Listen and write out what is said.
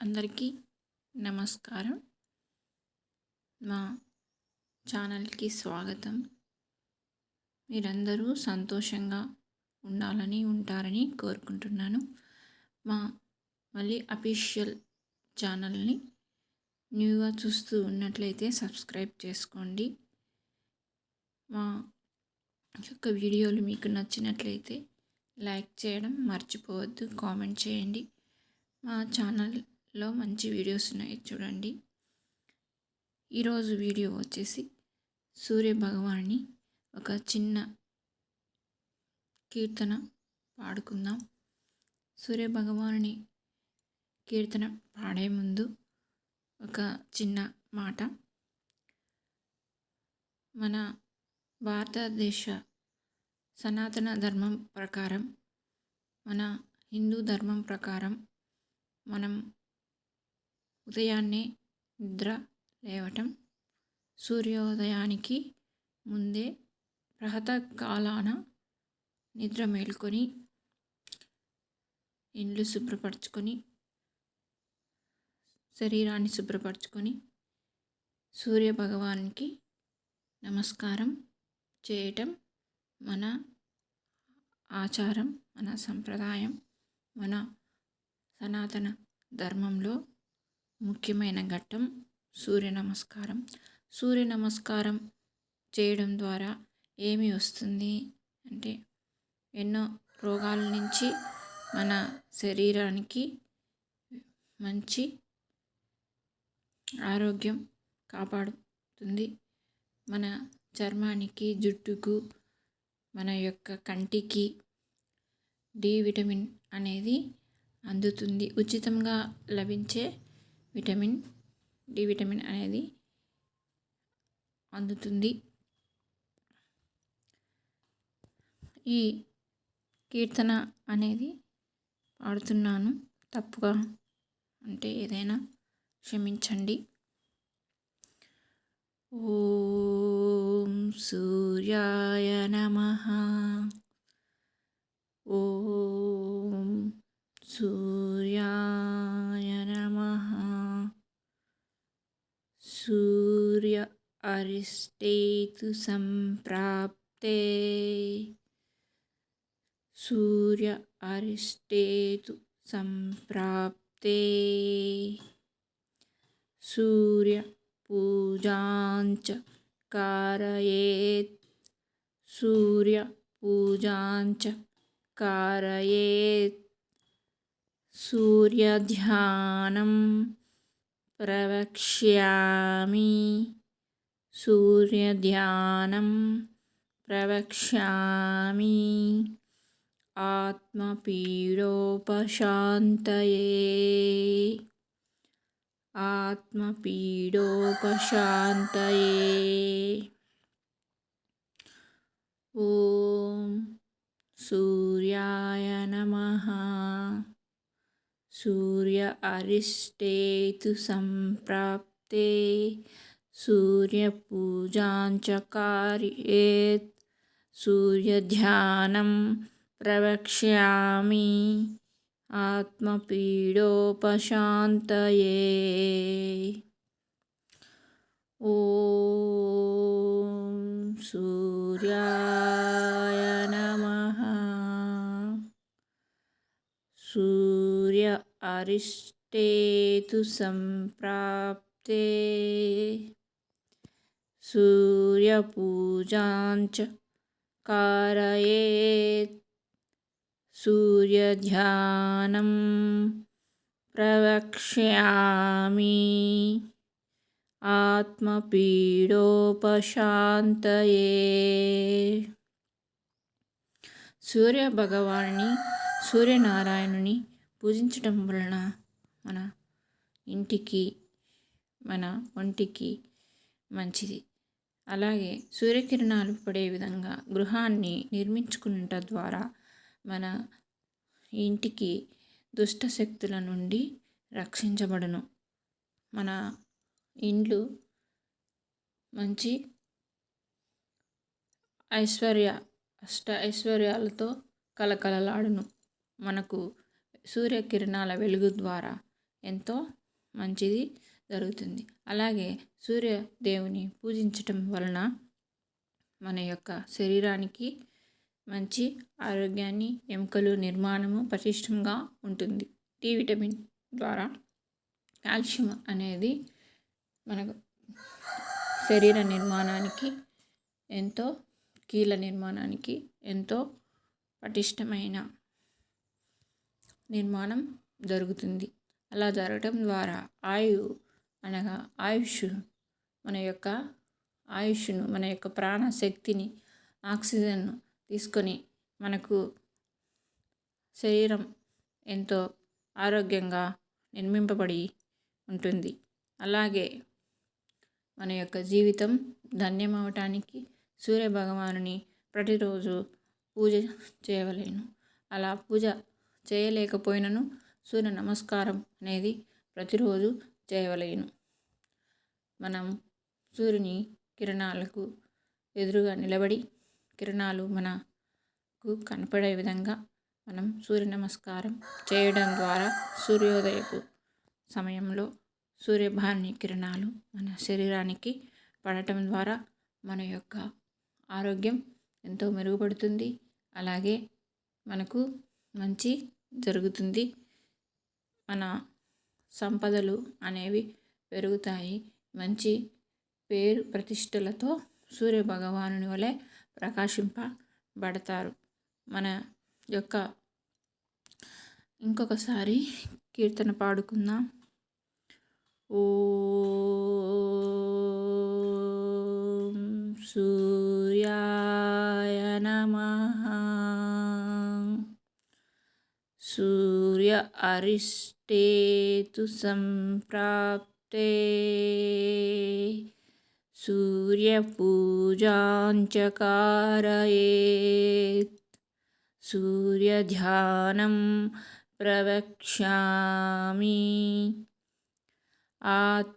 అందరికీ నమస్కారం. మా ఛానల్కి స్వాగతం. మీరందరూ సంతోషంగా ఉండాలని ఉంటారని కోరుకుంటున్నాను. మా మళ్ళీ అఫీషియల్ ఛానల్ని న్యూగా చూస్తూ ఉన్నట్లయితే సబ్స్క్రైబ్ చేసుకోండి. మా యొక్క వీడియోలు మీకు నచ్చినట్లయితే లైక్ చేయడం మర్చిపోవద్దు కామెంట్ చేయండి. మా ఛానల్ లో మంచి వీడియోస్ ఉన్నాయి చూడండి. ఈరోజు వీడియో వచ్చేసి సూర్య భగవాన్ని ఒక చిన్న కీర్తన పాడుకుందాం. సూర్య భగవానుని కీర్తన పాడే ముందు ఒక చిన్న మాట. మన భారతదేశ సనాతన ధర్మం ప్రకారం మన హిందూ ధర్మం ప్రకారం మనం ఉదయాన్నే నిద్ర లేవటం సూర్యోదయానికి ముందే ప్రహత కాలాన నిద్ర మేల్కొని ఇండ్లు శుభ్రపరచుకొని శరీరాన్ని శుభ్రపరచుకొని సూర్య భగవానికి నమస్కారం చేయటం మన ఆచారం మన సంప్రదాయం మన సనాతన ధర్మంలో ముఖ్యమైన ఘట్టం సూర్య నమస్కారం. సూర్య నమస్కారం చేయడం ద్వారా ఏమి వస్తుంది అంటే ఎన్నో రోగాల నుంచి మన శరీరానికి మంచి ఆరోగ్యం కాపాడుతుంది. మన చర్మానికి జుట్టుకు మన యొక్క కంటికి డి విటమిన్ అనేది అందుతుంది. ఉచితంగా లభించే విటమిన్ డి విటమిన్ అనేది అందుతుంది. ఈ కీర్తన అనేది పాడుతున్నాను. తప్పుగా అంటే ఏదైనా క్షమించండి. ఓం సూర్యాయ నమ. ఓం సూర్యా నమ अरिष्टे तु सम्प्राप्ते सूर्य अरिष्टे तु सम्प्राप्ते सूर्यपूजाञ्च कारयेत् सूर्यपूजाञ्च कारयेत् सूर्यध्यानं प्रवक्ष्यामि सूर्यध्यानं प्रवक्ष्यामि। आत्मपीडोपशान्तये। आत्मपीडोपशान्तये। ॐ सूर्याय नमः। सूर्य अरिष्टेतु सम्प्राप्ते सूर्यपूजाञ्च कार्येत् सूर्यध्यानं प्रवक्ष्यामि आत्मपीडोपशान्तये ॐ सूर्याय नमः सूर्य अरिष्टेतु सम्प्राप्ते सूर्यपूजाञ्च कारयेत् सूर्यध्यानं प्रवक्ष्यामि ఆత్మపీడోపశాంతయే సూర్య భగవాన్ని సూర్యనారాయణుని పూజించటం వలన మన ఇంటికి మన ఒంటికి మంచిది అలాగే సూర్యకిరణాలు పడే విధంగా గృహాన్ని నిర్మించుకున్నట ద్వారా మన ఇంటికి దుష్ట శక్తుల నుండి రక్షించబడును. మన ఇండ్లు మంచి ఐశ్వర్య అష్ట ఐశ్వర్యాలతో కలకలలాడును. మనకు సూర్యకిరణాల వెలుగు ద్వారా ఎంతో మంచిది జరుగుతుంది. అలాగే సూర్యదేవుని పూజించటం వలన మన యొక్క శరీరానికి మంచి ఆరోగ్యాన్ని ఎముకలు నిర్మాణము పటిష్టంగా ఉంటుంది. డి విటమిన్ ద్వారా కాల్షియం అనేది మనకు శరీర నిర్మాణానికి ఎంతో కీళ్ళ నిర్మాణానికి ఎంతో పటిష్టమైన నిర్మాణం జరుగుతుంది. అలా జరగటం ద్వారా ఆయు అనగా ఆయుష్ మన యొక్క ఆయుష్ను మన యొక్క ప్రాణశక్తిని ఆక్సిజన్ను తీసుకొని మనకు శరీరం ఎంతో ఆరోగ్యంగా నిర్మింపబడి ఉంటుంది. అలాగే మన యొక్క జీవితం ధన్యమవటానికి సూర్య భగవానుని ప్రతిరోజు పూజ చేయవలేను. అలా పూజ చేయలేకపోయినను సూర్య నమస్కారం అనేది ప్రతిరోజు చేయవలేను. మనం సూర్యుని కిరణాలకు ఎదురుగా నిలబడి కిరణాలు మనకు కనపడే విధంగా మనం సూర్య నమస్కారం చేయడం ద్వారా సూర్యోదయపు సమయంలో సూర్యభాని కిరణాలు మన శరీరానికి పడటం ద్వారా మన యొక్క ఆరోగ్యం ఎంతో మెరుగుపడుతుంది. అలాగే మనకు మంచి జరుగుతుంది. మన సంపదలు అనేవి పెరుగుతాయి. మంచి పేరు ప్రతిష్టలతో సూర్య భగవానుని వలె ప్రకాశింపబడతారు. మన యొక్క ఇంకొకసారి కీర్తన పాడుకుందాం. ఓ సూర్యాయ నమ. సూర్య అరిష్టేతు సంప్రాప్త सूर्यपूजाञ्चकारयेत्। सूर्यध्यानं प्रवक्ष्यामि। आत्